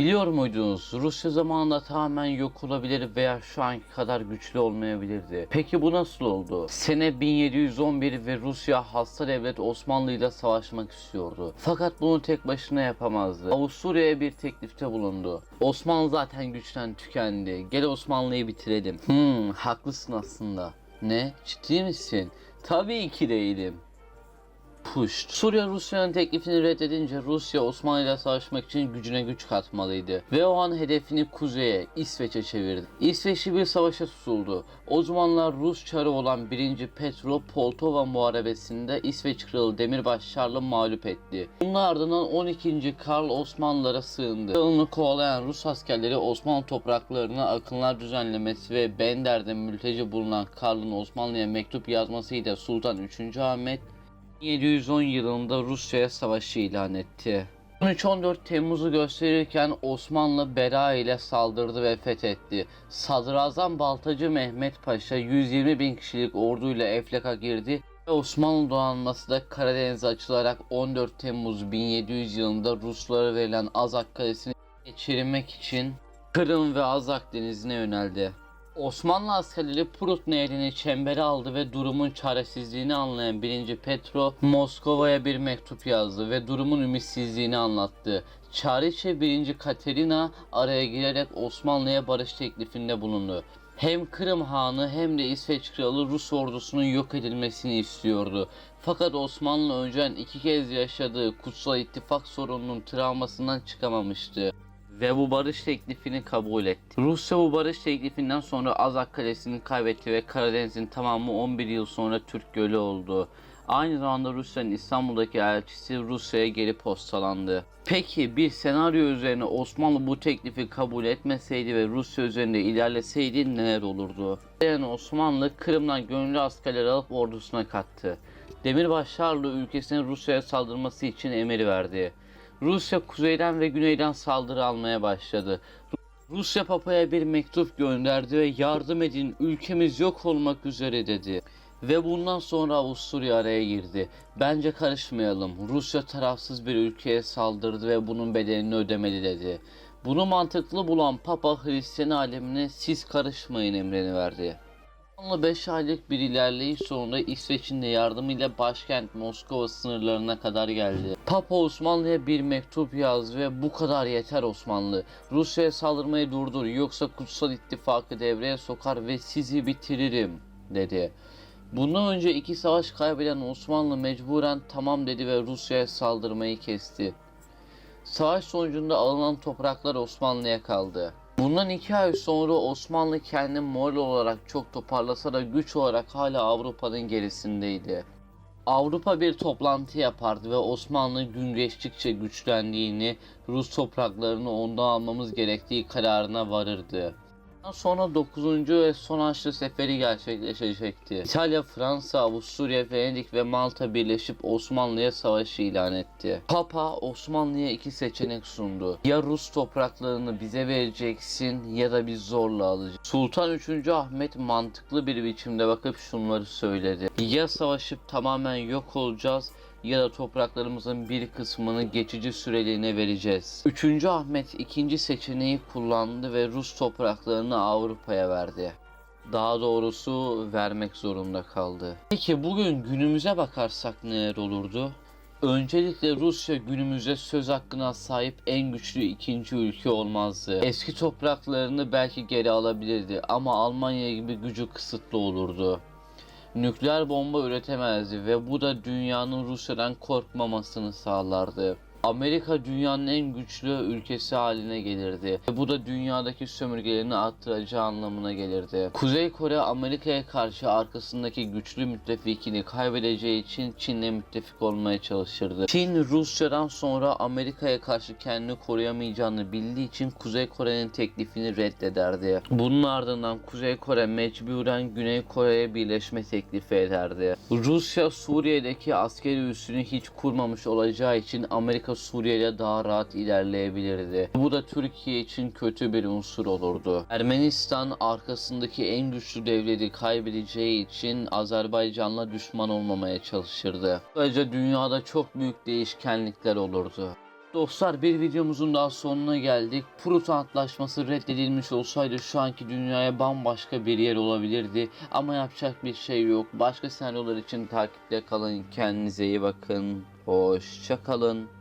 Biliyor muydunuz? Rusya zamanında tamamen yok olabilir veya şu anki kadar güçlü olmayabilirdi. Peki bu nasıl oldu? Sene 1711 ve Rusya hasta devlet Osmanlı ile savaşmak istiyordu. Fakat bunu tek başına yapamazdı. Avusturya'ya bir teklifte bulundu. Osmanlı zaten güçten tükendi. Gel Osmanlı'yı bitirelim. Hmm, haklısın aslında. Ne? Ciddi misin? Tabii ki değilim. Puşt. Suriye Rusya'nın teklifini reddedince Rusya Osmanlı ile savaşmak için gücüne güç katmalıydı. Ve o an hedefini kuzeye, İsveç'e çevirdi. İsveçli bir savaşa tutuldu. O zamanlar Rus çarı olan 1. Petro Poltova muharebesinde İsveç kralı Demirbaş Charles'ı mağlup etti. Bunun ardından 12. Karl Osmanlılara sığındı. Kralını kovalayan Rus askerleri Osmanlı topraklarına akınlar düzenlemesi ve Bender'de mülteci bulunan Karl'ın Osmanlı'ya mektup yazmasıyla Sultan 3. Ahmet 1710 yılında Rusya'ya savaşı ilan etti. 13-14 Temmuz'u gösterirken Osmanlı Bera ile saldırdı ve fethetti. Sadrazam Baltacı Mehmet Paşa 120 bin kişilik orduyla Eflak'a girdi ve Osmanlı donanması da Karadeniz'e açılarak 14 Temmuz 1700 yılında Ruslara verilen Azak Kalesi'ni geçirmek için Kırım ve Azak denizine yöneldi. Osmanlı askerleri Prut nehrini çembere aldı ve durumun çaresizliğini anlayan 1. Petro Moskova'ya bir mektup yazdı ve durumun ümitsizliğini anlattı. Çariçe 1. Katerina araya girerek Osmanlı'ya barış teklifinde bulundu. Hem Kırım Hanı hem de İsveç Kralı Rus ordusunun yok edilmesini istiyordu. Fakat Osmanlı önceden iki kez yaşadığı Kutsal İttifak sorununun travmasından çıkamamıştı ve bu barış teklifini kabul etti. Rusya bu barış teklifinden sonra Azak Kalesi'ni kaybetti ve Karadeniz'in tamamı 11 yıl sonra Türk Gölü oldu. Aynı zamanda Rusya'nın İstanbul'daki elçisi Rusya'ya geri postalandı. Peki bir senaryo üzerine Osmanlı bu teklifi kabul etmeseydi ve Rusya üzerinde ilerleseydi neler olurdu? Yani Osmanlı Kırım'dan gönüllü askerler alıp ordusuna kattı. Demirbaş Şarlı ülkesinin Rusya'ya saldırması için emir verdi. Rusya kuzeyden ve güneyden saldırı almaya başladı. Rusya Papa'ya bir mektup gönderdi ve yardım edin ülkemiz yok olmak üzere dedi. Ve bundan sonra Avusturya araya girdi. Bence karışmayalım. Rusya tarafsız bir ülkeye saldırdı ve bunun bedelini ödemeli dedi. Bunu mantıklı bulan Papa Hristiyan alemine siz karışmayın emrini verdi. Osmanlı 5 aylık bir ilerleyiş sonunda İsveç'in de yardımıyla başkent Moskova sınırlarına kadar geldi. Papa Osmanlı'ya bir mektup yazdı ve bu kadar yeter Osmanlı. Rusya'ya saldırmayı durdur yoksa kutsal ittifakı devreye sokar ve sizi bitiririm dedi. Bundan önce iki savaş kaybeden Osmanlı mecburen tamam dedi ve Rusya'ya saldırmayı kesti. Savaş sonucunda alınan topraklar Osmanlı'ya kaldı. Bundan iki ay sonra Osmanlı kendini moral olarak çok toparlasa da güç olarak hala Avrupa'nın gerisindeydi. Avrupa bir toplantı yapardı ve Osmanlı gün geçtikçe güçlendiğini, Rus topraklarını ondan almamız gerektiği kararına varırdı. Sonra 9. ve son Haçlı Seferi gerçekleşecekti. İtalya, Fransa, Avusturya, Venedik ve Malta birleşip Osmanlı'ya savaşı ilan etti. Papa Osmanlı'ya iki seçenek sundu. Ya Rus topraklarını bize vereceksin ya da biz zorla alacağız. Sultan 3. Ahmet mantıklı bir biçimde bakıp şunları söyledi. Ya savaşıp tamamen yok olacağız ya da topraklarımızın bir kısmını geçici süreliğine vereceğiz. 3. Ahmet ikinci seçeneği kullandı ve Rus topraklarını Avrupa'ya verdi. Daha doğrusu vermek zorunda kaldı. Peki bugün günümüze bakarsak neler olurdu? Öncelikle Rusya günümüzde söz hakkına sahip en güçlü ikinci ülke olmazdı. Eski topraklarını belki geri alabilirdi ama Almanya gibi gücü kısıtlı olurdu nükleer bomba üretemezdi ve bu da dünyanın Rusya'dan korkmamasını sağlardı. Amerika dünyanın en güçlü ülkesi haline gelirdi. Ve bu da dünyadaki sömürgelerini arttıracağı anlamına gelirdi. Kuzey Kore Amerika'ya karşı arkasındaki güçlü müttefikini kaybedeceği için Çin'le müttefik olmaya çalışırdı. Çin Rusya'dan sonra Amerika'ya karşı kendini koruyamayacağını bildiği için Kuzey Kore'nin teklifini reddederdi. Bunun ardından Kuzey Kore mecburen Güney Kore'ye birleşme teklifi ederdi. Rusya Suriye'deki askeri üssünü hiç kurmamış olacağı için Amerika Suriye daha rahat ilerleyebilirdi. Bu da Türkiye için kötü bir unsur olurdu. Ermenistan arkasındaki en güçlü devleti kaybedeceği için Azerbaycan'la düşman olmamaya çalışırdı. Böylece dünyada çok büyük değişkenlikler olurdu. Dostlar bir videomuzun daha sonuna geldik. Prut Antlaşması reddedilmiş olsaydı şu anki dünyaya bambaşka bir yer olabilirdi. Ama yapacak bir şey yok. Başka senaryolar için takipte kalın. Kendinize iyi bakın. Hoşça kalın.